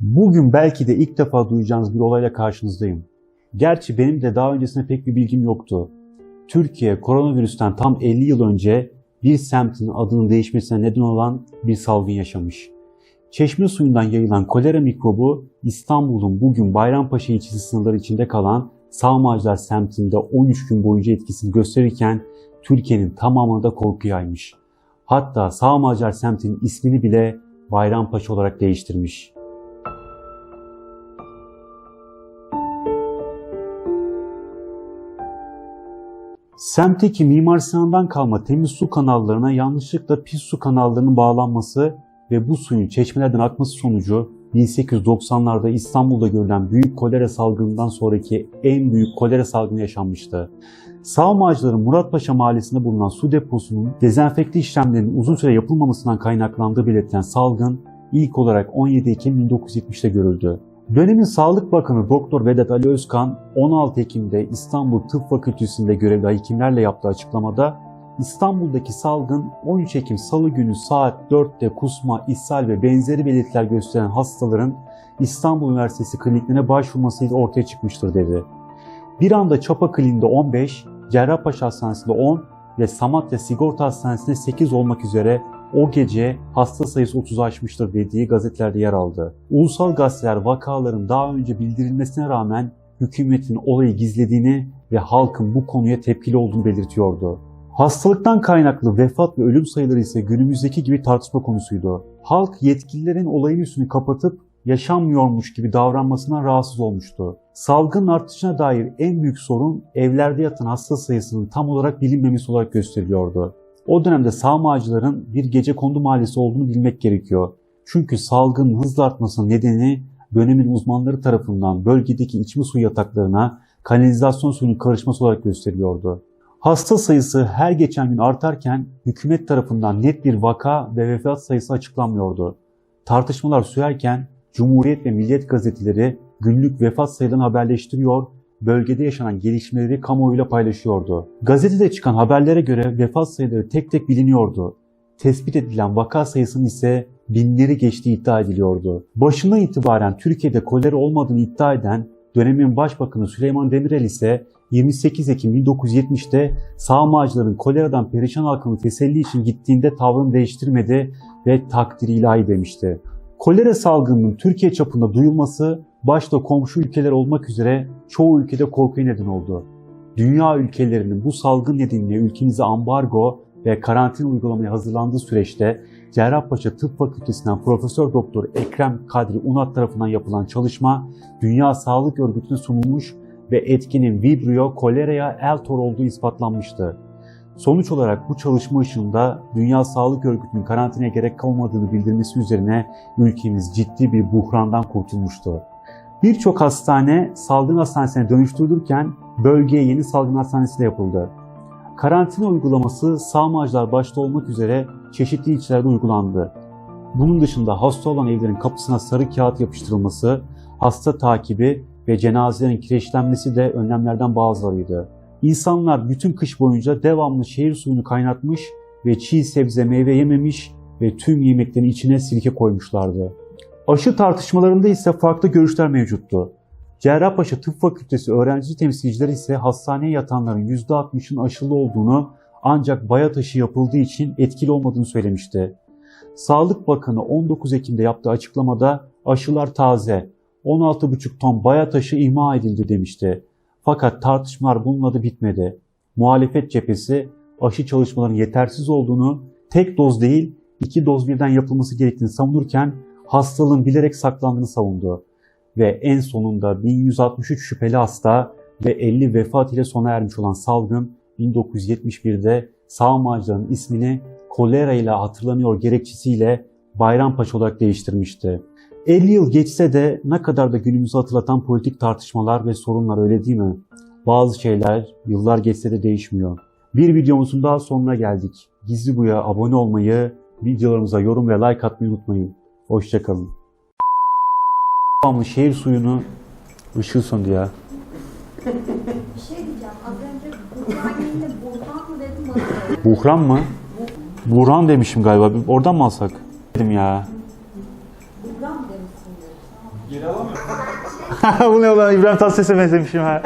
Bugün belki de ilk defa duyacağınız bir olayla karşınızdayım. Gerçi benim de daha öncesinde pek bir bilgim yoktu. Türkiye koronavirüsten tam 50 yıl önce bir semtin adının değişmesine neden olan bir salgın yaşamış. Çeşme suyundan yayılan kolera mikrobu İstanbul'un bugün Bayrampaşa ilçesi sınırları içinde kalan Sağmacılar semtinde 13 gün boyunca etkisini gösterirken Türkiye'nin tamamında korku yaymış. Hatta Sağmacılar semtinin ismini bile Bayrampaşa olarak değiştirmiş. Semtteki Mimar Sinan'dan kalma temiz su kanallarına yanlışlıkla pis su kanallarının bağlanması ve bu suyun çeşmelerden akması sonucu 1890'larda İstanbul'da görülen büyük kolera salgınından sonraki en büyük kolera salgını yaşanmıştı. Sağmacıların Muratpaşa mahallesinde bulunan su deposunun dezenfekte işlemlerinin uzun süre yapılmamasından kaynaklandığı belirtilen salgın ilk olarak 17 Ekim 1970'te görüldü. Dönemin Sağlık Bakanı Doktor Vedat Ali Özkan 16 Ekim'de İstanbul Tıp Fakültesi'nde görevli hekimlerle yaptığı açıklamada İstanbul'daki salgın 13 Ekim Salı günü saat 4'te kusma, ishal ve benzeri belirtiler gösteren hastaların İstanbul Üniversitesi kliniklerine başvurmasıyla ortaya çıkmıştır dedi. Bir anda Çapa Kliniğinde 15, Cerrahpaşa Hastanesi'nde 10 ve Samatya Sigorta Hastanesi'nde 8 olmak üzere o gece hasta sayısı 30'u aşmıştır dediği gazetelerde yer aldı. Ulusal gazeteler vakaların daha önce bildirilmesine rağmen hükümetin olayı gizlediğini ve halkın bu konuya tepkili olduğunu belirtiyordu. Hastalıktan kaynaklı vefat ve ölüm sayıları ise günümüzdeki gibi tartışma konusuydu. Halk yetkililerin olayın üstünü kapatıp yaşanmıyormuş gibi davranmasına rahatsız olmuştu. Salgın artışına dair en büyük sorun evlerde yatan hasta sayısının tam olarak bilinmemesi olarak gösteriliyordu. O dönemde sağmacıların bir gece kondu mahallesi olduğunu bilmek gerekiyor. Çünkü salgının hızla artmasının nedeni dönemin uzmanları tarafından bölgedeki içme su yataklarına kanalizasyon suyunun karışması olarak gösteriliyordu. Hasta sayısı her geçen gün artarken hükümet tarafından net bir vaka ve vefat sayısı açıklanmıyordu. Tartışmalar sürerken Cumhuriyet ve Milliyet gazeteleri günlük vefat sayılarını haberleştiriyor, bölgede yaşanan gelişmeleri kamuoyuyla paylaşıyordu. Gazetede çıkan haberlere göre vefat sayıları tek tek biliniyordu. Tespit edilen vaka sayısının ise binleri geçtiği iddia ediliyordu. Başından itibaren Türkiye'de kolera olmadığını iddia eden dönemin Başbakanı Süleyman Demirel ise 28 Ekim 1970'te sağmacıların koleradan perişan halkını teselli için gittiğinde tavrını değiştirmedi ve takdiri ilahi demişti. Kolera salgınının Türkiye çapında duyulması başta komşu ülkeler olmak üzere çoğu ülkede korkuya neden oldu. Dünya ülkelerinin bu salgın nedeniyle ülkemize ambargo ve karantina uygulamaya hazırlandığı süreçte Cerrahpaşa Tıp Fakültesinden Profesör Doktor Ekrem Kadri Unat tarafından yapılan çalışma Dünya Sağlık Örgütü'ne sunulmuş ve etkinin Vibrio koleraya eltor olduğu ispatlanmıştı. Sonuç olarak bu çalışma ışığında Dünya Sağlık Örgütü'nün karantinaya gerek kalmadığını bildirmesi üzerine ülkemiz ciddi bir buhrandan kurtulmuştu. Birçok hastane salgın hastanesine dönüştürülürken bölgeye yeni salgın hastanesi de yapıldı. Karantina uygulaması sağmacılar başta olmak üzere çeşitli ilçelerde uygulandı. Bunun dışında hasta olan evlerin kapısına sarı kağıt yapıştırılması, hasta takibi ve cenazelerin kireçlenmesi de önlemlerden bazılarıydı. İnsanlar bütün kış boyunca devamlı şehir suyunu kaynatmış ve çiğ sebze meyve yememiş ve tüm yemeklerin içine sirke koymuşlardı. Aşı tartışmalarında ise farklı görüşler mevcuttu. Cerrahpaşa Tıp Fakültesi öğrenci temsilcileri ise hastaneye yatanların %60'ın aşılı olduğunu ancak bayat aşı yapıldığı için etkili olmadığını söylemişti. Sağlık Bakanı 19 Ekim'de yaptığı açıklamada aşılar taze, 16,5 ton bayat aşı imha edildi demişti. Fakat tartışmalar bununla da bitmedi. Muhalefet cephesi aşı çalışmalarının yetersiz olduğunu, tek doz değil iki doz birden yapılması gerektiğini savunurken hastalığın bilerek saklandığını savundu. Ve en sonunda 1163 şüpheli hasta ve 50 vefat ile sona ermiş olan salgın 1971'de sağmacıların ismini kolera ile hatırlanıyor gerekçesiyle Bayrampaşa olarak değiştirmişti. 50 yıl geçse de ne kadar da günümüzü hatırlatan politik tartışmalar ve sorunlar öyle değil mi? Bazı şeyler yıllar geçse de değişmiyor. Bir videomuzun daha sonuna geldik. Gizli Bu'ya abone olmayı, videolarımıza yorum ve like atmayı unutmayın. Hoşçakalın. Devamlı şehir suyunu ışığı söndü ya. Bir şey diyeceğim. Az önce Burhan yerine Burhan mı dedim bana. Buhran mı? Burhan demişim galiba. Bir Oradan mı alsak? Dedim ya. Burhan mı demişsin. Geri alamıyorum. Bu ne ulan İbrahim Tatlıses'e benzemişim ha.